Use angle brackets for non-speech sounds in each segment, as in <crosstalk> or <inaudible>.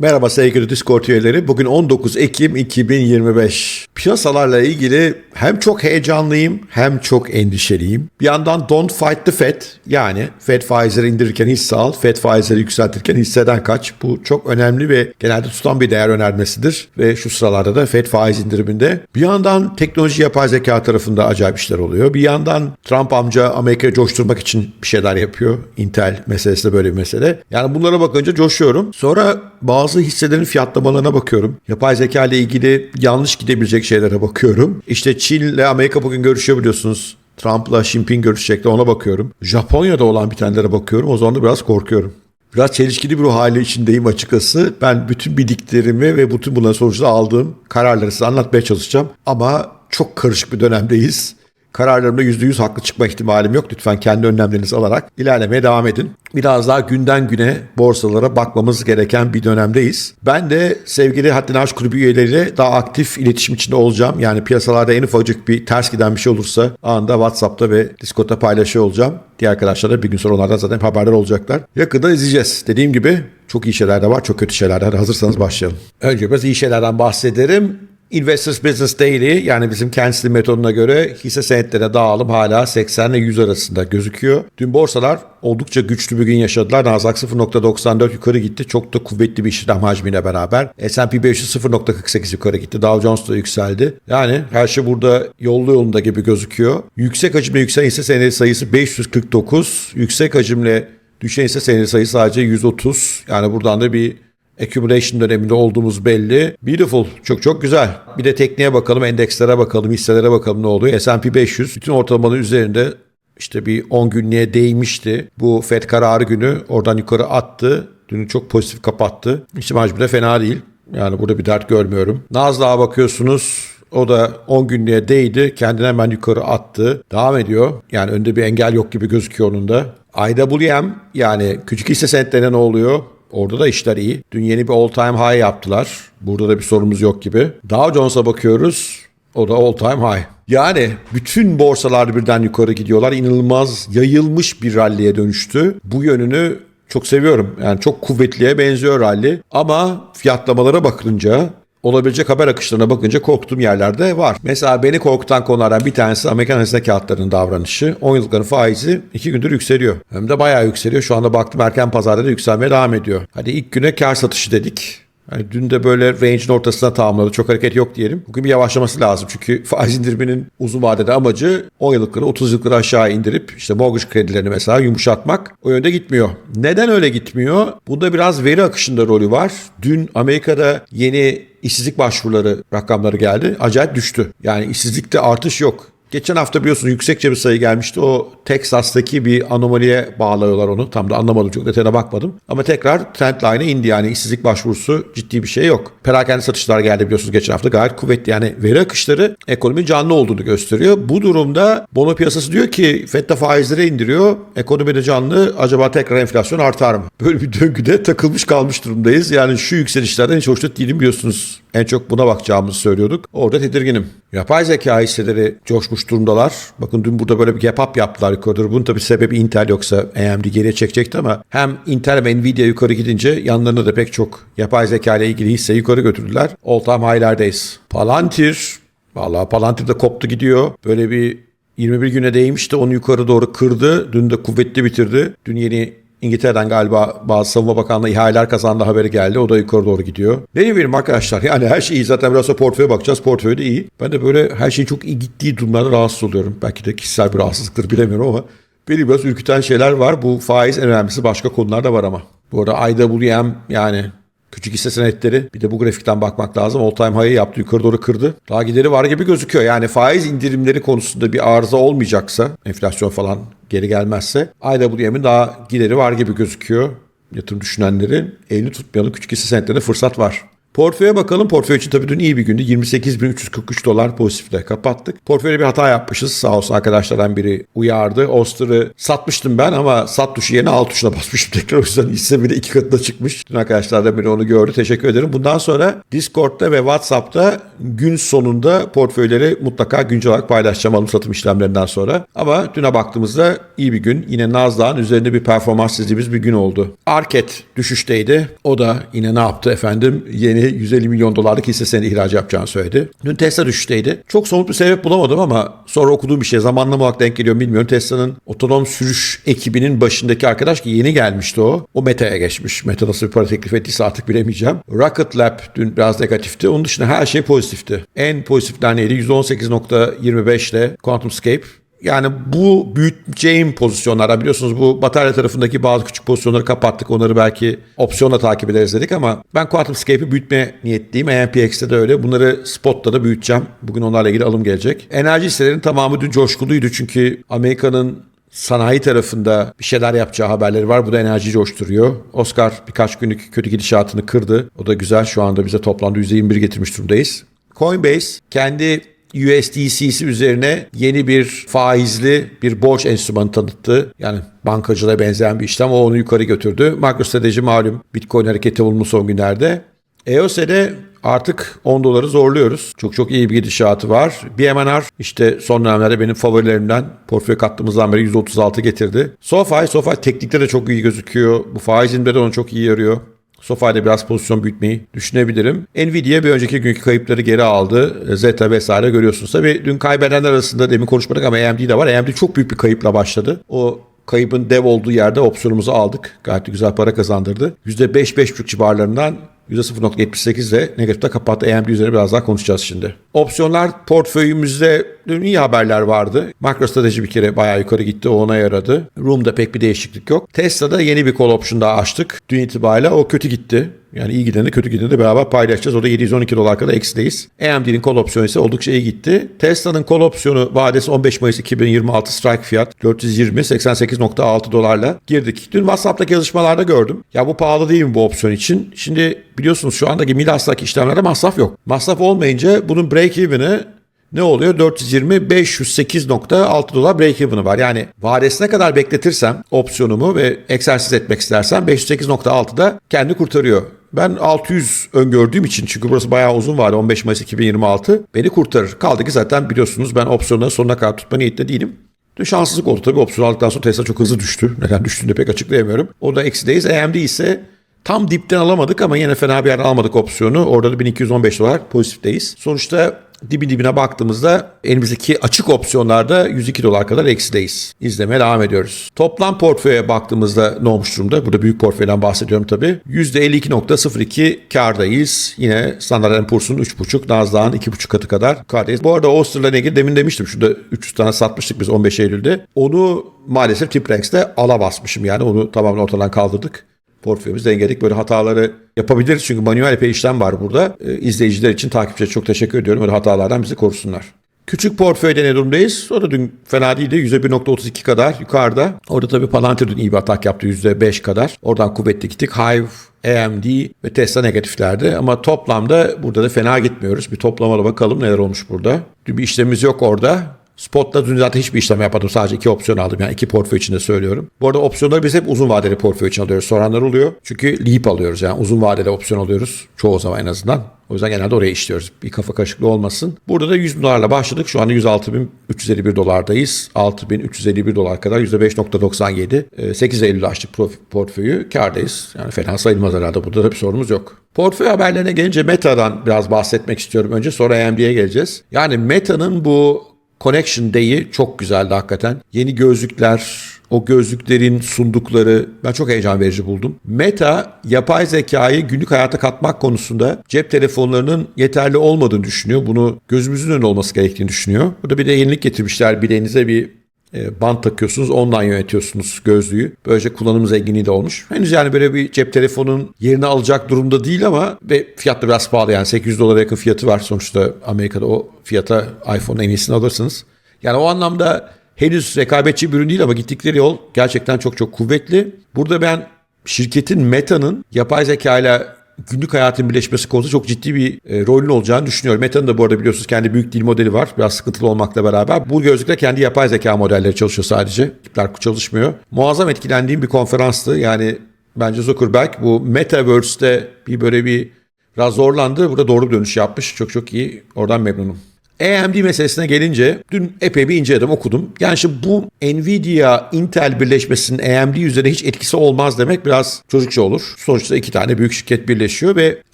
Merhaba sevgili Discord üyeleri. Bugün 19 Ekim 2025. Piyasalarla ilgili hem çok heyecanlıyım hem çok endişeliyim. Bir yandan don't fight the Fed yani Fed faizleri indirirken hisse al, Fed faizleri yükseltirken hisseden kaç. Bu çok önemli ve genelde tutan bir değer önermesidir. Ve şu sıralarda da Fed faiz indiriminde. Bir yandan teknoloji yapay zeka tarafında acayip işler oluyor. Bir yandan Trump amca Amerika'yı coşturmak için bir şeyler yapıyor. Intel meselesi de böyle bir mesele. Yani bunlara bakınca coşuyorum. Sonra bazı hisselerin fiyatlamalarına bakıyorum. Yapay zeka ile ilgili yanlış gidebilecek şeylere bakıyorum. İşte Çin ile Amerika bugün görüşüyor biliyorsunuz. Trump'la Xi Jinping görüşecekti ona bakıyorum. Japonya'da olan bitenlere bakıyorum. O zaman da biraz korkuyorum. Biraz çelişkili bir ruh hali içindeyim açıkçası. Ben bütün bildiklerimi ve bütün bunların sonucunda aldığım kararları size anlatmaya çalışacağım. Ama çok karışık bir dönemdeyiz. Kararlarımda %100 haklı çıkma ihtimalim yok. Lütfen kendi önlemlerinizi alarak ilerlemeye devam edin. Biraz daha günden güne borsalara bakmamız gereken bir dönemdeyiz. Ben de sevgili Haddini Aşk Kulübü üyeleriyle daha aktif iletişim içinde olacağım. Yani piyasalarda en ufacık bir ters giden bir şey olursa anında WhatsApp'ta ve Discord'da paylaşıyor olacağım. Diğer arkadaşlar da bir gün sonra onlardan zaten haberdar olacaklar. Yakında izleyeceğiz. Dediğim gibi çok iyi şeyler de var, çok kötü şeyler de var. Hazırsanız başlayalım. Önce biraz iyi şeylerden bahsederim. Investors Business Daily yani bizim kendisi metoduna göre hisse senetlerine dağılım hala 80 ile 100 arasında gözüküyor. Dün borsalar oldukça güçlü bir gün yaşadılar. Nasdaq 0.94 yukarı gitti. Çok da kuvvetli bir işlem hacmiyle beraber. S&P 500 0.48 yukarı gitti. Dow Jones da yükseldi. Yani her şey burada yollu yolunda gibi gözüküyor. Yüksek hacimle yükselen hisse senedi sayısı 549. Yüksek hacimle düşen hisse senedi sayısı sadece 130. Yani buradan da bir accumulation döneminde olduğumuz belli. Beautiful. Çok çok güzel. Bir de tekniğe bakalım, endekslere bakalım, hisselere bakalım ne oluyor. S&P 500 bütün ortalamanın üzerinde işte bir 10 günlüğe değmişti. Bu FED kararı günü oradan yukarı attı. Dünü çok pozitif kapattı. İşte hacmi fena değil. Yani burada bir dert görmüyorum. Nasdaq'a bakıyorsunuz. O da 10 günlüğe değdi. Kendini hemen yukarı attı. Devam ediyor. Yani önde bir engel yok gibi gözüküyor onun da. IWM yani küçük hisse senetlerine ne oluyor? Orada da işler iyi. Dün yeni bir all time high yaptılar. Burada da bir sorunumuz yok gibi. Dow Jones'a bakıyoruz. O da all time high. Yani bütün borsalar birden yukarı gidiyorlar. İnanılmaz yayılmış bir ralliye dönüştü. Bu yönünü çok seviyorum. Yani çok kuvvetliye benziyor rally. Ama fiyatlamalara bakınca olabilecek haber akışlarına bakınca korktuğum yerlerde var. Mesela beni korkutan konulardan bir tanesi Amerikan hazine kağıtlarının davranışı. 10 yıllıkların faizi 2 gündür yükseliyor. Hem de bayağı yükseliyor. Şu anda baktım erken pazarda da yükselmeye devam ediyor. Hadi ilk güne kar satışı dedik. Yani dün de böyle range'in ortasına tamamladı. Çok hareket yok diyelim. Bugün bir yavaşlaması lazım. Çünkü <laughs> faiz indiriminin uzun vadede amacı 10 yıllıkları 30 yıllıkları aşağı indirip işte mortgage kredilerini mesela yumuşatmak. O yönde gitmiyor. Neden öyle gitmiyor? Bunda biraz veri akışında rolü var. Dün Amerika'da yeni işsizlik başvuruları rakamları geldi. Acayip düştü. Yani işsizlikte artış yok. Geçen hafta biliyorsunuz yüksekçe bir sayı gelmişti. O Texas'taki bir anomaliye bağlıyorlar onu. Tam da anlamadım çok detayına bakmadım. Ama tekrar trendline'e indi yani işsizlik başvurusu ciddi bir şey yok. Perakende satışlar geldi biliyorsunuz geçen hafta gayet kuvvetli. Yani veri akışları ekonominin canlı olduğunu gösteriyor. Bu durumda bono piyasası diyor ki FED faizleri indiriyor. Ekonomide canlı acaba tekrar enflasyon artar mı? Böyle bir döngüde takılmış kalmış durumdayız. Yani şu yükselişlerden hiç hoşnut değilim biliyorsunuz. En çok buna bakacağımızı söylüyorduk. Orada tedirginim. Yapay zeka hisseleri coşmuş durumdalar. Bakın dün burada böyle bir gap up yaptılar yukarıda. Bunun tabii sebebi Intel yoksa AMD geriye çekecekti ama hem Intel ve Nvidia yukarı gidince yanlarında da pek çok yapay zeka ile ilgili hisse yukarı götürdüler. All time high'lardayız. Palantir Vallahi Palantir de koptu gidiyor. Böyle bir 21 güne değmişti. Onu yukarı doğru kırdı. Dün de kuvvetli bitirdi. Dün yeni İngiltere'den galiba bazı savunma bakanlığı ihaleler kazandı haberi geldi. O da yukarı doğru gidiyor. Ne diyeyim arkadaşlar yani her şey iyi. Zaten biraz da portföye bakacağız. Portföy de iyi. Ben de böyle her şeyin çok iyi gittiği durumlarda rahatsız oluyorum. Belki de kişisel bir rahatsızlıktır bilemiyorum ama beni biraz ürküten şeyler var. Bu faiz en önemlisi başka konular da var ama. Bu arada IWM yani Küçük hisse senetleri bir de bu grafikten bakmak lazım. All time high'ı yaptı yukarı doğru kırdı. Daha gideri var gibi gözüküyor. Yani faiz indirimleri konusunda bir arıza olmayacaksa enflasyon falan geri gelmezse IWM'in daha gideri var gibi gözüküyor. Yatırım düşünenleri elini tutmayalım. Küçük hisse senetlerinde fırsat var. Portföye bakalım. Portföy için tabii dün iyi bir gündü. 28.343 dolar pozitifle kapattık. Portföyde bir hata yapmışız. Sağ olsun arkadaşlardan biri uyardı. Oster'ı satmıştım ben ama sat tuşu yerine alt tuşuna <laughs> basmışım tekrar. O yüzden hisse bile iki katına çıkmış. Dün arkadaşlardan biri onu gördü. Teşekkür ederim. Bundan sonra Discord'da ve WhatsApp'ta gün sonunda portföyleri mutlaka güncel olarak paylaşacağım alım satım işlemlerinden sonra. Ama düne baktığımızda iyi bir gün. Yine Nasdaq'ın üzerinde bir performans çizdiğimiz bir gün oldu. Arket düşüşteydi. O da yine ne yaptı efendim? Yeni 150 milyon dolarlık hissesini ihraç yapacağını söyledi. Dün Tesla düşüşteydi. Çok somut bir sebep bulamadım ama sonra okuduğum bir şey zamanlama olarak denk geliyor bilmiyorum. Tesla'nın otonom sürüş ekibinin başındaki arkadaş ki yeni gelmişti o. O Meta'ya geçmiş. Meta nasıl bir para teklif ettiyse artık bilemeyeceğim. Rocket Lab dün biraz negatifti. Onun dışında her şey pozitifti. En pozitifler neydi? %18.25 ile QuantumScape yani bu büyüteceğim pozisyonlara biliyorsunuz bu batarya tarafındaki bazı küçük pozisyonları kapattık. Onları belki opsiyonla takip ederiz dedik ama ben QuantumScape'i büyütme niyetliyim. AMPX'te de öyle. Bunları spot'ta da büyüteceğim. Bugün onlarla ilgili alım gelecek. Enerji hisselerinin tamamı dün coşkuluydu çünkü Amerika'nın sanayi tarafında bir şeyler yapacağı haberleri var. Bu da enerjiyi coşturuyor. Oscar birkaç günlük kötü gidişatını kırdı. O da güzel. Şu anda bize toplamda %21 getirmiş durumdayız. Coinbase kendi USDC'si üzerine yeni bir faizli bir borç enstrümanı tanıttı. Yani bankacılığa benzeyen bir işlem. O onu yukarı götürdü. MicroStrateji malum Bitcoin hareketi bulundu son günlerde. EOS'de artık 10 doları zorluyoruz. Çok çok iyi bir gidişatı var. BMNR işte son dönemlerde benim favorilerimden portföy kattığımızdan beri 136 getirdi. SoFi, SoFi teknikte de çok iyi gözüküyor. Bu faiz indirde de onu çok iyi yarıyor. SoFi'de biraz pozisyon büyütmeyi düşünebilirim. Nvidia bir önceki günkü kayıpları geri aldı. Zeta vesaire görüyorsunuz. Tabii dün kaybedenler arasında demin konuşmadık ama AMD de var. AMD çok büyük bir kayıpla başladı. O kaybın dev olduğu yerde opsiyonumuzu aldık. Gayet güzel para kazandırdı. %5-5,5 civarlarından %0.78 ile negatifte kapattı. AMD üzerine biraz daha konuşacağız şimdi. Opsiyonlar portföyümüzde dün iyi haberler vardı. MicroStrateji bir kere bayağı yukarı gitti. O ona yaradı. Room'da pek bir değişiklik yok. Tesla'da yeni bir call option daha açtık. Dün itibariyle o kötü gitti. Yani iyi gideni kötü gideni de beraber paylaşacağız. O da 712 dolar kadar eksideyiz. AMD'nin call opsiyonu ise oldukça iyi gitti. Tesla'nın call opsiyonu vadesi 15 Mayıs 2026 strike fiyat 420 88.6 dolarla girdik. Dün WhatsApp'taki yazışmalarda gördüm. Ya bu pahalı değil mi bu opsiyon için? Şimdi biliyorsunuz şu andaki Midas'taki işlemlerde masraf yok. Masraf olmayınca bunun break even'ı ne oluyor? 420 508.6 dolar break even'ı var. Yani vadesine kadar bekletirsem opsiyonumu ve egzersiz etmek istersem 508.6'da kendi kurtarıyor. Ben 600 öngördüğüm için çünkü burası bayağı uzun vade 15 Mayıs 2026 beni kurtarır. Kaldı ki zaten biliyorsunuz ben opsiyonları sonuna kadar tutma niyette değilim. Dün şanssızlık oldu tabii opsiyon aldıktan sonra Tesla çok hızlı düştü. Neden düştüğünü de pek açıklayamıyorum. O da eksideyiz. AMD ise tam dipten alamadık ama yine fena bir yerden almadık opsiyonu. Orada da 1215 dolar pozitifteyiz. Sonuçta dibin dibine baktığımızda elimizdeki açık opsiyonlarda 102 dolar kadar eksideyiz. İzlemeye devam ediyoruz. Toplam portföye baktığımızda ne olmuş durumda? Burada büyük portföyden bahsediyorum tabii. %52.02 kardayız. Yine Standard Poor's'un 3.5, Nasdaq'ın 2.5 katı kadar kardayız. Bu arada Oster'la ilgili demin demiştim. Şurada 300 tane satmıştık biz 15 Eylül'de. Onu maalesef Tipranks'te ala basmışım. Yani onu tamamen ortadan kaldırdık portföyümüz dengeledik. Böyle hataları yapabiliriz çünkü manuel epey işlem var burada. E, izleyiciler için takipçilere çok teşekkür ediyorum. Öyle hatalardan bizi korusunlar. Küçük portföyde ne durumdayız? O da dün fena değildi. %1.32 kadar yukarıda. Orada tabii Palantir dün iyi bir atak yaptı %5 kadar. Oradan kuvvetli gittik. Hive, AMD ve Tesla negatiflerdi. Ama toplamda burada da fena gitmiyoruz. Bir toplamada bakalım neler olmuş burada. Dün bir işlemimiz yok orada. Spot'ta dün zaten hiçbir işlem yapmadım. Sadece iki opsiyon aldım. Yani iki portföy içinde söylüyorum. Bu arada opsiyonları biz hep uzun vadeli portföy için alıyoruz. Soranlar oluyor. Çünkü leap alıyoruz. Yani uzun vadeli opsiyon alıyoruz. Çoğu zaman en azından. O yüzden genelde oraya işliyoruz. Bir kafa karışıklığı olmasın. Burada da 100 dolarla başladık. Şu anda 106.351 dolardayız. 6.351 dolar kadar %5.97. 8 Eylül'de açtık portföyü. Kardayız. Yani fena sayılmaz herhalde. Burada da bir sorunumuz yok. Portföy haberlerine gelince Meta'dan biraz bahsetmek istiyorum önce. Sonra AMD'ye geleceğiz. Yani Meta'nın bu Connection Day'i çok güzeldi hakikaten. Yeni gözlükler, o gözlüklerin sundukları ben çok heyecan verici buldum. Meta yapay zekayı günlük hayata katmak konusunda cep telefonlarının yeterli olmadığını düşünüyor. Bunu gözümüzün önünde olması gerektiğini düşünüyor. Burada bir de yenilik getirmişler. Bileğinize bir e, band takıyorsunuz, online yönetiyorsunuz gözlüğü. Böylece kullanım zenginliği de olmuş. Henüz yani böyle bir cep telefonun yerini alacak durumda değil ama ve fiyat da biraz pahalı yani 800 dolara yakın fiyatı var. Sonuçta Amerika'da o fiyata iPhone'un en iyisini alırsınız. Yani o anlamda henüz rekabetçi bir ürün değil ama gittikleri yol gerçekten çok çok kuvvetli. Burada ben şirketin Meta'nın yapay zeka ile günlük hayatın birleşmesi konusunda çok ciddi bir e, rolün olacağını düşünüyorum. Meta'nın da bu arada biliyorsunuz kendi büyük dil modeli var. Biraz sıkıntılı olmakla beraber. Bu gözlükle kendi yapay zeka modelleri çalışıyor sadece. Ekipler çalışmıyor. Muazzam etkilendiğim bir konferanstı. Yani bence Zuckerberg bu Metaverse'de bir böyle bir biraz zorlandı. Burada doğru bir dönüş yapmış. Çok çok iyi. Oradan memnunum. AMD meselesine gelince dün epey bir inceledim okudum. Yani şimdi bu Nvidia Intel birleşmesinin AMD üzerine hiç etkisi olmaz demek biraz çocukça olur. Sonuçta iki tane büyük şirket birleşiyor ve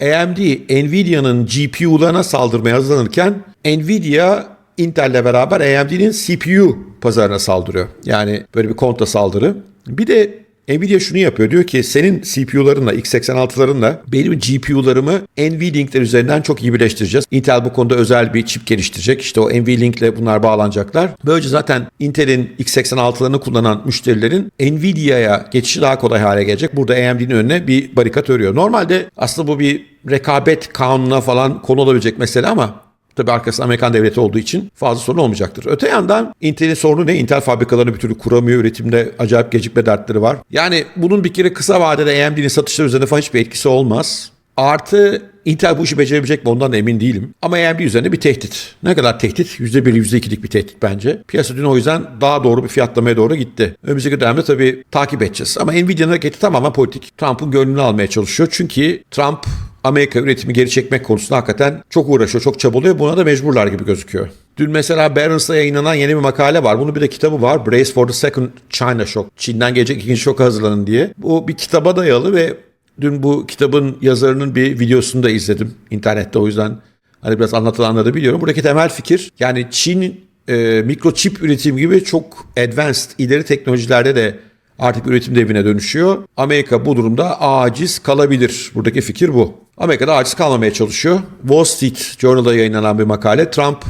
AMD Nvidia'nın GPU'larına saldırmaya hazırlanırken Nvidia Intel'le beraber AMD'nin CPU pazarına saldırıyor. Yani böyle bir kontra saldırı. Bir de Nvidia şunu yapıyor. Diyor ki senin CPU'larınla, x86'larınla benim GPU'larımı NVLink'ler üzerinden çok iyi birleştireceğiz. Intel bu konuda özel bir çip geliştirecek. İşte o NVLink'le bunlar bağlanacaklar. Böylece zaten Intel'in x86'larını kullanan müşterilerin Nvidia'ya geçişi daha kolay hale gelecek. Burada AMD'nin önüne bir barikat örüyor. Normalde aslında bu bir rekabet kanununa falan konu olabilecek mesele ama Tabii arkasında Amerikan devleti olduğu için fazla sorun olmayacaktır. Öte yandan Intel'in sorunu ne? Intel fabrikalarını bir türlü kuramıyor. Üretimde acayip gecikme dertleri var. Yani bunun bir kere kısa vadede AMD'nin satışları üzerinde falan hiçbir etkisi olmaz. Artı Intel bu işi becerebilecek mi ondan da emin değilim. Ama AMD üzerinde bir tehdit. Ne kadar tehdit? %1, %2'lik bir tehdit bence. Piyasa dün o yüzden daha doğru bir fiyatlamaya doğru gitti. Önümüzdeki dönemde tabii takip edeceğiz. Ama Nvidia'nın hareketi tamamen politik. Trump'ın gönlünü almaya çalışıyor. Çünkü Trump Amerika üretimi geri çekmek konusunda hakikaten çok uğraşıyor, çok çabalıyor. Buna da mecburlar gibi gözüküyor. Dün mesela Barron's'ta yayınlanan yeni bir makale var. Bunun bir de kitabı var. Brace for the Second China Shock. Çin'den gelecek ikinci şoka hazırlanın diye. Bu bir kitaba dayalı ve dün bu kitabın yazarının bir videosunu da izledim internette. O yüzden hani biraz anlatılanları biliyorum. Buradaki temel fikir yani Çin e, mikroçip üretim gibi çok advanced, ileri teknolojilerde de artık üretim devine dönüşüyor. Amerika bu durumda aciz kalabilir. Buradaki fikir bu. Amerika'da aciz kalmamaya çalışıyor. Wall Street Journal'da yayınlanan bir makale Trump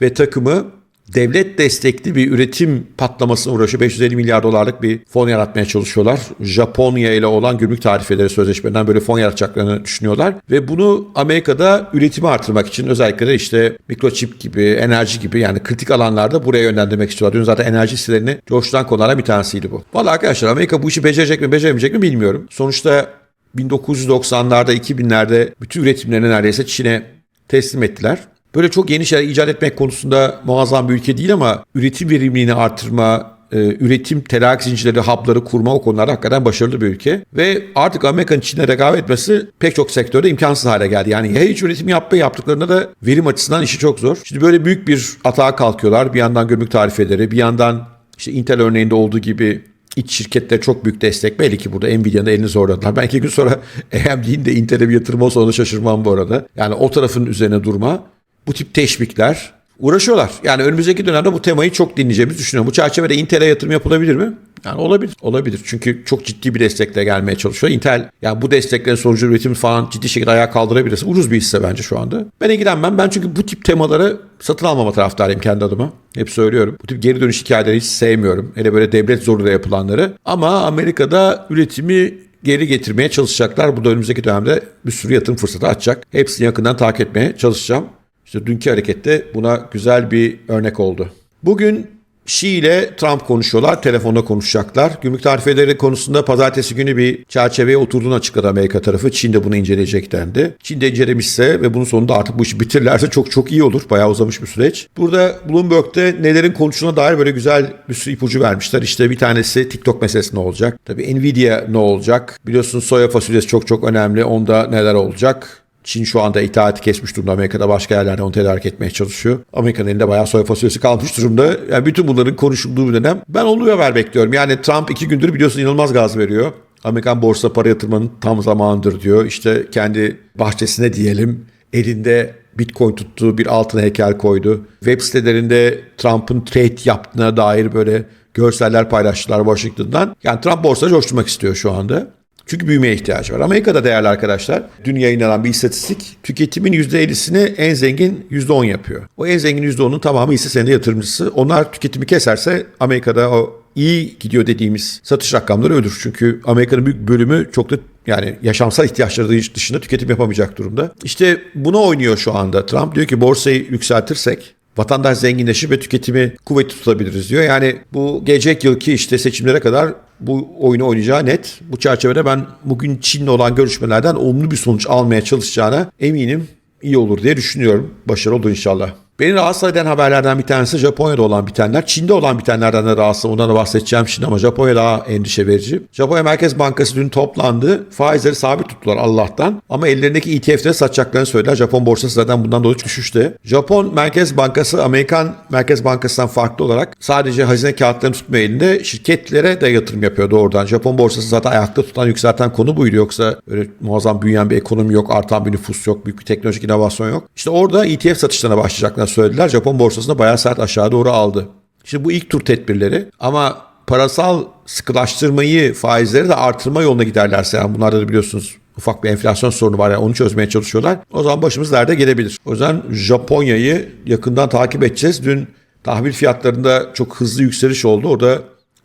ve takımı devlet destekli bir üretim patlamasına uğraşıyor. 550 milyar dolarlık bir fon yaratmaya çalışıyorlar. Japonya ile olan gümrük tarifeleri sözleşmeden böyle fon yaratacaklarını düşünüyorlar. Ve bunu Amerika'da üretimi artırmak için özellikle de işte mikroçip gibi, enerji gibi yani kritik alanlarda buraya yönlendirmek istiyorlar. Dün zaten enerji hisselerini coşturan konulardan bir tanesiydi bu. Valla arkadaşlar Amerika bu işi becerecek mi beceremeyecek mi bilmiyorum. Sonuçta 1990'larda 2000'lerde bütün üretimlerini neredeyse Çin'e teslim ettiler. Böyle çok yeni şeyler icat etmek konusunda muazzam bir ülke değil ama üretim verimliliğini artırma, e, üretim tedarik zincirleri, hapları kurma o konularda hakikaten başarılı bir ülke. Ve artık Amerika'nın Çin'e rekabet etmesi pek çok sektörde imkansız hale geldi. Yani ya hiç üretim yapma yaptıklarında da verim açısından işi çok zor. Şimdi böyle büyük bir atağa kalkıyorlar. Bir yandan gümrük tarifeleri, bir yandan işte Intel örneğinde olduğu gibi iç şirketlere çok büyük destek. Belli ki burada Nvidia'nın elini zorladılar. <laughs> Ben iki gün sonra AMD'nin de Intel'e bir yatırım olsa onu şaşırmam bu arada. Yani o tarafın üzerine durma bu tip teşvikler uğraşıyorlar. Yani önümüzdeki dönemde bu temayı çok dinleyeceğimizi düşünüyorum. Bu çerçevede Intel'e yatırım yapılabilir mi? Yani olabilir. Olabilir. Çünkü çok ciddi bir destekle gelmeye çalışıyor. Intel yani bu desteklerin sonucu üretim falan ciddi şekilde ayağa kaldırabilirse ucuz bir hisse bence şu anda. Ben ilgilenmem. Ben çünkü bu tip temaları satın almama taraftarıyım kendi adıma. Hep söylüyorum. Bu tip geri dönüş hikayeleri hiç sevmiyorum. Hele böyle devlet zoruyla yapılanları. Ama Amerika'da üretimi geri getirmeye çalışacaklar. Bu da önümüzdeki dönemde bir sürü yatırım fırsatı açacak. Hepsini yakından takip etmeye çalışacağım. İşte dünkü harekette buna güzel bir örnek oldu. Bugün Xi ile Trump konuşuyorlar. Telefonda konuşacaklar. Gümrük tarifeleri konusunda pazartesi günü bir çerçeveye oturduğunu açıkladı Amerika tarafı. Çin de bunu inceleyecek dendi. Çin de incelemişse ve bunun sonunda artık bu işi bitirirlerse çok çok iyi olur. Bayağı uzamış bir süreç. Burada Bloomberg'de nelerin konuştuğuna dair böyle güzel bir sürü ipucu vermişler. İşte bir tanesi TikTok meselesi ne olacak? Tabii Nvidia ne olacak? Biliyorsun soya fasulyesi çok çok önemli. Onda neler olacak? Çin şu anda itaati kesmiş durumda. Amerika'da başka yerlerde onu tedarik etmeye çalışıyor. Amerika'nın elinde bayağı soya fasulyesi kalmış durumda. Yani bütün bunların konuşulduğu bir dönem. Ben olumlu haber bekliyorum. Yani Trump iki gündür biliyorsun inanılmaz gaz veriyor. Amerikan borsa para yatırmanın tam zamanıdır diyor. İşte kendi bahçesine diyelim elinde Bitcoin tuttuğu bir altın heykel koydu. Web sitelerinde Trump'ın trade yaptığına dair böyle görseller paylaştılar Washington'dan. Yani Trump borsayı coşturmak istiyor şu anda. Çünkü büyümeye ihtiyacı var. Amerika'da değerli arkadaşlar dün yayınlanan bir istatistik tüketimin %50'sini en zengin %10 yapıyor. O en zengin %10'un tamamı hisse senedi yatırımcısı. Onlar tüketimi keserse Amerika'da o iyi gidiyor dediğimiz satış rakamları ölür. Çünkü Amerika'nın büyük bölümü çok da yani yaşamsal ihtiyaçları dışında tüketim yapamayacak durumda. İşte buna oynuyor şu anda Trump. Diyor ki borsayı yükseltirsek vatandaş zenginleşir ve tüketimi kuvvetli tutabiliriz diyor. Yani bu gelecek yılki işte seçimlere kadar bu oyunu oynayacağı net. Bu çerçevede ben bugün Çin'le olan görüşmelerden olumlu bir sonuç almaya çalışacağına eminim. İyi olur diye düşünüyorum. Başarılı olur inşallah. Beni rahatsız eden haberlerden bir tanesi Japonya'da olan bitenler. Çin'de olan bitenlerden de rahatsız. Ondan da bahsedeceğim şimdi ama Japonya daha endişe verici. Japonya Merkez Bankası dün toplandı. Faizleri sabit tuttular Allah'tan. Ama ellerindeki ETF'leri satacaklarını söylediler. Japon borsası zaten bundan dolayı düşüşte. Japon Merkez Bankası Amerikan Merkez Bankası'ndan farklı olarak sadece hazine kağıtlarını tutma elinde şirketlere de yatırım yapıyor doğrudan. Japon borsası zaten ayakta tutan yükselten konu buydu. Yoksa öyle muazzam büyüyen bir ekonomi yok, artan bir nüfus yok, büyük bir teknolojik inovasyon yok. İşte orada ETF satışlarına başlayacaklarını söylediler. Japon borsasında bayağı sert aşağı doğru aldı. Şimdi bu ilk tur tedbirleri ama parasal sıkılaştırmayı, faizleri de artırma yoluna giderlerse yani bunlarda da biliyorsunuz ufak bir enflasyon sorunu var yani onu çözmeye çalışıyorlar. O zaman başımız derde gelebilir. O yüzden Japonya'yı yakından takip edeceğiz. Dün tahvil fiyatlarında çok hızlı yükseliş oldu. Orada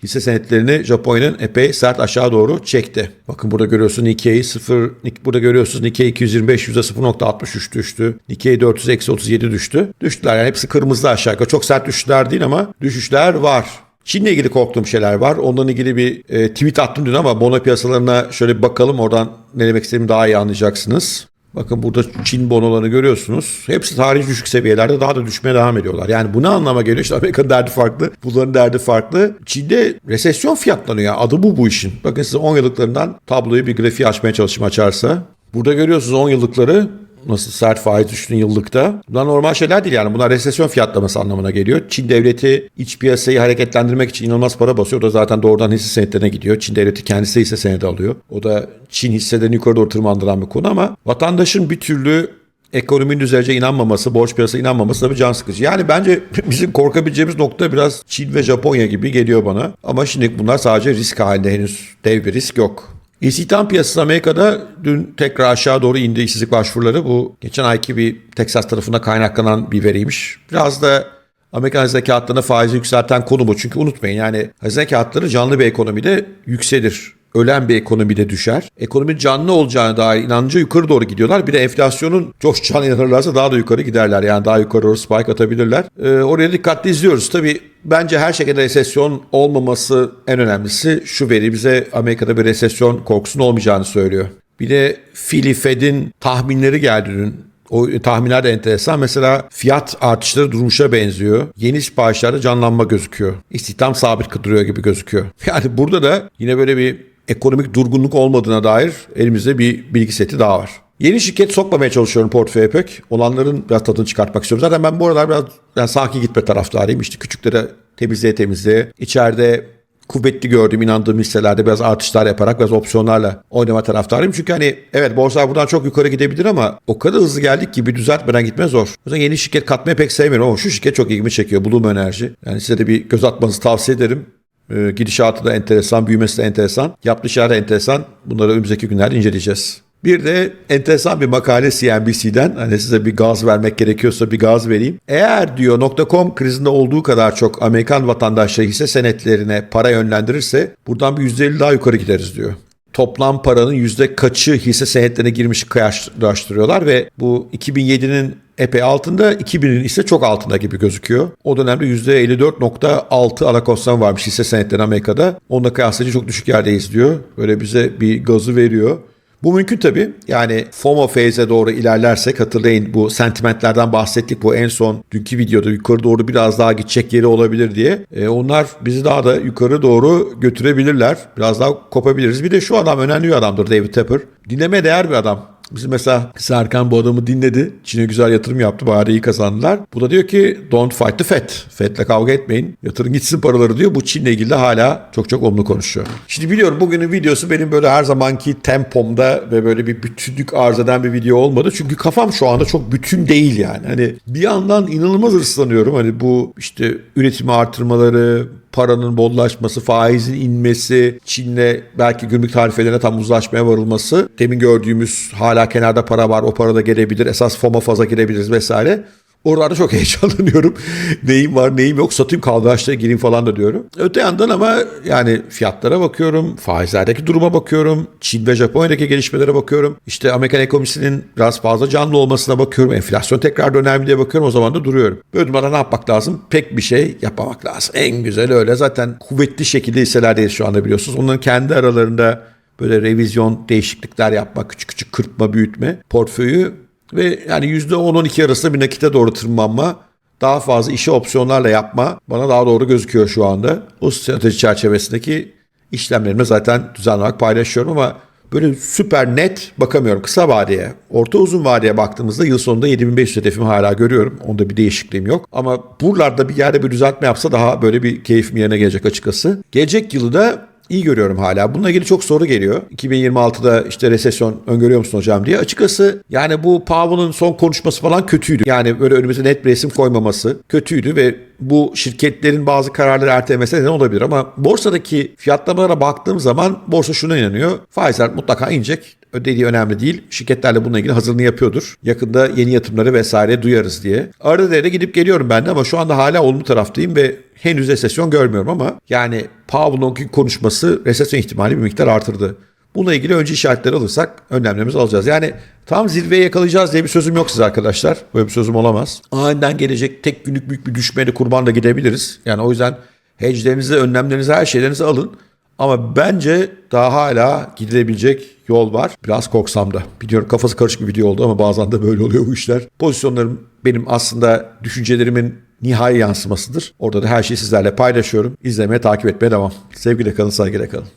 hisse senetlerini Japonya'nın epey sert aşağı doğru çekti. Bakın burada görüyorsunuz Nikkei 0, burada görüyorsunuz Nikkei 225 %0.63 düştü. Nikkei 400 eksi 37 düştü. Düştüler yani hepsi kırmızı aşağı yukarı. Çok sert düşüşler değil ama düşüşler var. Çin'le ilgili korktuğum şeyler var. Ondan ilgili bir e, tweet attım dün ama bono piyasalarına şöyle bir bakalım. Oradan ne demek istediğimi daha iyi anlayacaksınız. Bakın burada Çin bonolarını görüyorsunuz. Hepsi tarihi düşük seviyelerde daha da düşmeye devam ediyorlar. Yani bu ne anlama geliyor? İşte Amerika'nın derdi farklı. Bunların derdi farklı. Çin'de resesyon fiyatlanıyor. Adı bu bu işin. Bakın size 10 yıllıklarından tabloyu bir grafiği açmaya çalışayım açarsa. Burada görüyorsunuz 10 yıllıkları nasıl sert faiz düştüğün yıllıkta. Bunlar normal şeyler değil yani. Bunlar resesyon fiyatlaması anlamına geliyor. Çin devleti iç piyasayı hareketlendirmek için inanılmaz para basıyor. O da zaten doğrudan hisse senetlerine gidiyor. Çin devleti kendisi hisse senedi alıyor. O da Çin hisselerini yukarı doğru tırmandıran bir konu ama vatandaşın bir türlü ekonominin düzeleceğe inanmaması, borç piyasasına inanmaması da bir can sıkıcı. Yani bence <laughs> bizim korkabileceğimiz nokta biraz Çin ve Japonya gibi geliyor bana. Ama şimdi bunlar sadece risk halinde henüz dev bir risk yok. İstihdam piyasası Amerika'da dün tekrar aşağı doğru indi işsizlik başvuruları. Bu geçen ayki bir Texas tarafında kaynaklanan bir veriymiş. Biraz da Amerikan hazine kağıtlarına faizi yükselten konu bu. Çünkü unutmayın yani hazine kağıtları canlı bir ekonomide yükselir. Ölen bir ekonomide düşer. Ekonominin canlı olacağına dair inancı yukarı doğru gidiyorlar. Bir de enflasyonun coşacağına inanırlarsa daha da yukarı giderler. Yani daha yukarı doğru spike atabilirler. Ee, oraya dikkatli izliyoruz. Tabii bence her şekilde resesyon olmaması en önemlisi. Şu veri bize Amerika'da bir resesyon korkusunun olmayacağını söylüyor. Bir de Philly Fed'in tahminleri geldi dün. O tahminler de enteresan. Mesela fiyat artışları durmuşa benziyor. Yeni siparişlerde canlanma gözüküyor. İstihdam sabit duruyor gibi gözüküyor. <laughs> Yani burada da yine böyle bir ekonomik durgunluk olmadığına dair elimizde bir bilgi seti daha var. Yeni şirket sokmamaya çalışıyorum portföye pek. Olanların biraz tadını çıkartmak istiyorum. Zaten ben bu aralar biraz yani sakin gitme taraftarıyım. İşte küçüklere temizliğe temizliğe. İçeride kuvvetli gördüğüm, inandığım hisselerde biraz artışlar yaparak biraz opsiyonlarla oynama taraftarıyım. Çünkü hani evet borsa buradan çok yukarı gidebilir ama o kadar hızlı geldik ki bir düzeltmeden gitme zor. O yüzden yeni şirket katmayı pek sevmiyorum ama şu şirket çok ilgimi çekiyor. Bloom Enerji. Yani size de bir göz atmanızı tavsiye ederim. Ee, gidişatı da enteresan, büyümesi de enteresan, yaptığı şeyler de enteresan. Bunları önümüzdeki günlerde inceleyeceğiz. Bir de enteresan bir makale CNBC'den hani size bir gaz vermek gerekiyorsa bir gaz vereyim. Eğer diyor .com krizinde olduğu kadar çok Amerikan vatandaşları hisse senetlerine para yönlendirirse buradan bir %50 daha yukarı gideriz diyor toplam paranın yüzde kaçı hisse senetlerine girmiş kıyaslaştırıyorlar ve bu 2007'nin epey altında 2000'in ise çok altında gibi gözüküyor. O dönemde %54.6 alakostan varmış hisse senetleri Amerika'da. Onunla kıyaslayınca çok düşük yerdeyiz diyor. Böyle bize bir gazı veriyor. Bu mümkün tabii. Yani FOMO phase doğru ilerlersek hatırlayın bu sentimentlerden bahsettik. Bu en son dünkü videoda yukarı doğru biraz daha gidecek yeri olabilir diye. E, onlar bizi daha da yukarı doğru götürebilirler. Biraz daha kopabiliriz. Bir de şu adam önemli bir adamdır David Tepper. Dinleme değer bir adam. Bizim mesela Serkan bu adamı dinledi. Çin'e güzel yatırım yaptı. Bari iyi kazandılar. Bu da diyor ki don't fight the Fed. Fed'le kavga etmeyin. Yatırın gitsin paraları diyor. Bu Çin'le ilgili de hala çok çok olumlu konuşuyor. Şimdi biliyorum bugünün videosu benim böyle her zamanki tempomda ve böyle bir bütünlük arz eden bir video olmadı. Çünkü kafam şu anda çok bütün değil yani. Hani bir yandan inanılmaz hırslanıyorum. Hani bu işte üretimi artırmaları, paranın bollaşması, faizin inmesi, Çin'le belki gümrük tarifelerine tam uzlaşmaya varılması, demin gördüğümüz hala kenarda para var, o para da gelebilir, esas FOM'a faza girebiliriz vesaire. Oralarda çok <laughs> heyecanlanıyorum. neyim var neyim yok satayım kaldıraçlara gireyim falan da diyorum. Öte yandan ama yani fiyatlara bakıyorum. Faizlerdeki duruma bakıyorum. Çin ve Japonya'daki gelişmelere bakıyorum. İşte Amerikan ekonomisinin biraz fazla canlı olmasına bakıyorum. Enflasyon tekrar döner diye bakıyorum. O zaman da duruyorum. Böyle durumlarda ne yapmak lazım? Pek bir şey yapmamak lazım. En güzel öyle. Zaten kuvvetli şekilde hisselerdeyiz şu anda biliyorsunuz. Onların kendi aralarında böyle revizyon değişiklikler yapmak, küçük küçük kırpma, büyütme portföyü ve yani %10-12 arasında bir nakite doğru tırmanma, daha fazla işi opsiyonlarla yapma bana daha doğru gözüküyor şu anda. O strateji çerçevesindeki işlemlerimi zaten düzenli olarak paylaşıyorum ama böyle süper net bakamıyorum kısa vadeye. Orta uzun vadeye baktığımızda yıl sonunda 7500 hedefimi hala görüyorum. Onda bir değişikliğim yok. Ama buralarda bir yerde bir düzeltme yapsa daha böyle bir keyfim yerine gelecek açıkçası. Gelecek yılı da iyi görüyorum hala. Bununla ilgili çok soru geliyor. 2026'da işte resesyon öngörüyor musun hocam diye. Açıkçası yani bu Powell'ın son konuşması falan kötüydü. Yani böyle önümüze net bir resim koymaması kötüydü ve bu şirketlerin bazı kararları ertelemesi neden olabilir ama borsadaki fiyatlamalara baktığım zaman borsa şuna inanıyor. Faizler mutlaka inecek. Ödediği önemli değil. Şirketlerle bununla ilgili hazırlığını yapıyordur. Yakında yeni yatırımları vesaire duyarız diye. Arada da gidip geliyorum ben de ama şu anda hala olumlu taraftayım ve henüz resesyon görmüyorum ama yani Powell'ın konuşması resesyon ihtimali bir miktar artırdı. Bununla ilgili önce işaretleri alırsak önlemlerimizi alacağız. Yani tam zirveye yakalayacağız diye bir sözüm yok size arkadaşlar. Böyle bir sözüm olamaz. Aniden gelecek tek günlük büyük bir düşmeyle kurban da gidebiliriz. Yani o yüzden hedge'lerinizi, önlemlerinizi, her şeylerinizi alın. Ama bence daha hala gidilebilecek yol var. Biraz korksam da. Biliyorum kafası karışık bir video oldu ama bazen de böyle oluyor bu işler. Pozisyonlarım benim aslında düşüncelerimin nihai yansımasıdır. Orada da her şeyi sizlerle paylaşıyorum. İzlemeye, takip etmeye devam. Sevgiyle kalın, saygıyla kalın.